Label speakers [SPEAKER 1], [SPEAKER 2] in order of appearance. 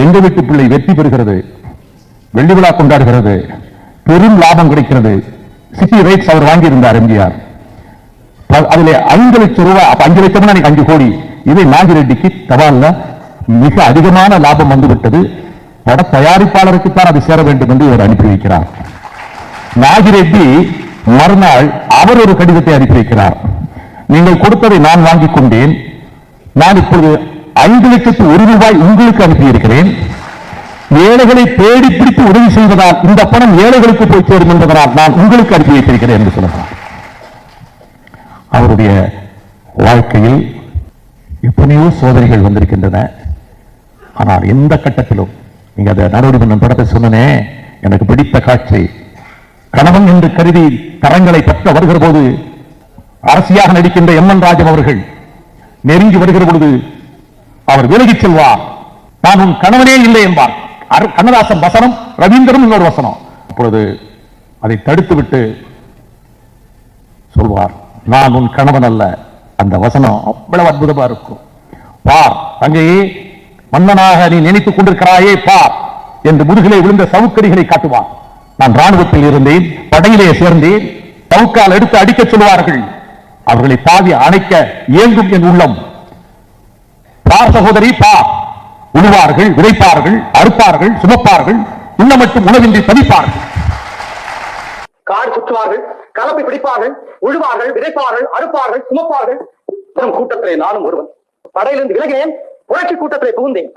[SPEAKER 1] எங்க வீட்டு பிள்ளை வெற்றி பெறுகிறது? வெள்ளி விழா கொண்டாடுகிறது. பெரும் லாபம் கிடைக்கிறது. சிட்டி ரைட்ஸ் அவர் வாங்கியிருந்தார் எம்ஜிஆர். ப- ஐந்து லட்சம் ரூபாய் அஞ்சு லட்சம் அஞ்சு கோடி. இதை நாகிரெட்டிக்கு தபால்ல மிக அதிகமான லாபம் வந்துவிட்டது. பட தயாரிப்பாளருக்குத்தான் அது சேர வேண்டும் என்று இவர் அனுப்பி வைக்கிறார் நாகிரெட்டி மறுநாள் அவர் ஒரு கடிதத்தை அனுப்பி வைக்கிறார் நீங்கள் கொடுத்ததை நான் வாங்கிக் கொண்டேன். நான் இப்பொழுது ஐந்து லட்சத்து ஒரு ரூபாய் உங்களுக்கு அனுப்பியிருக்கிறேன். ஏழைகளை தேடி பிடித்து உதவி செய்வதால் இந்த பணம் ஏழைகளுக்கு போய் சேரும் என்பதனால் நான் உங்களுக்கு அனுப்பி வைத்திருக்கிறேன் என்று சொல்லுகிறார் அவருடைய வாழ்க்கையில் எத்தனையோ சோதனைகள் வந்திருக்கின்றன. ஆனால் எந்த கட்டத்திலும் நீங்க அதை நடவடி படத்தை சொன்னனே எனக்கு பிடித்த காட்சி கணவன் என்று கருதி கரங்களை பற்ற வருகிற போது அரசியாக நடிக்கின்ற எம் என் ராஜன் அவர்கள் நெருங்கி வருகிற பொழுது அவர் விலகிச் செல்வார். நான் உன் கணவனே இல்லை என்பார். அரு- கண்ணதாசன் வசனம் ரவீந்திரன் இன்னொரு வசனம். அப்பொழுது அதை தடுத்துவிட்டு சொல்வார் நான் உன் கணவன் அல்ல. அந்த வசனம் அவ்வளவு அற்புதமா இருக்கும். பார் தங்கையே மன்னனாக நீ நினைத்துக் கொண்டிருக்கிறாயே பார் என்று முதுகிலே விழுந்த சவுக்கடிகளை காட்டுவார். நான் ராணுவத்தில் இருந்தேன் படையிலே சேர்ந்தேன் சவுக்கால் எடுத்து அடிக்கச் சொல்வார்கள். அவர்களை தாவி அணைக்க இயங்கும் என் உள்ளம். பார் சகோதரி? பா. உழுவார்கள் விதைப்பார்கள் அறுப்பார்கள் சுமப்பார்கள். உண்ண மட்டும் உணவின்றி தவிப்பார்கள்.
[SPEAKER 2] கார் சுற்றுவார்கள் கலப்பை பிடிப்பார்கள் உழுவார்கள் விதைப்பார்கள் அறுப்பார்கள் சுமப்பார்கள். கூட்டத்திலே நானும் ஒருவன். படையிலிருந்து விலகினேன் புரட்சி கூட்டத்திலே புகுந்தேன்.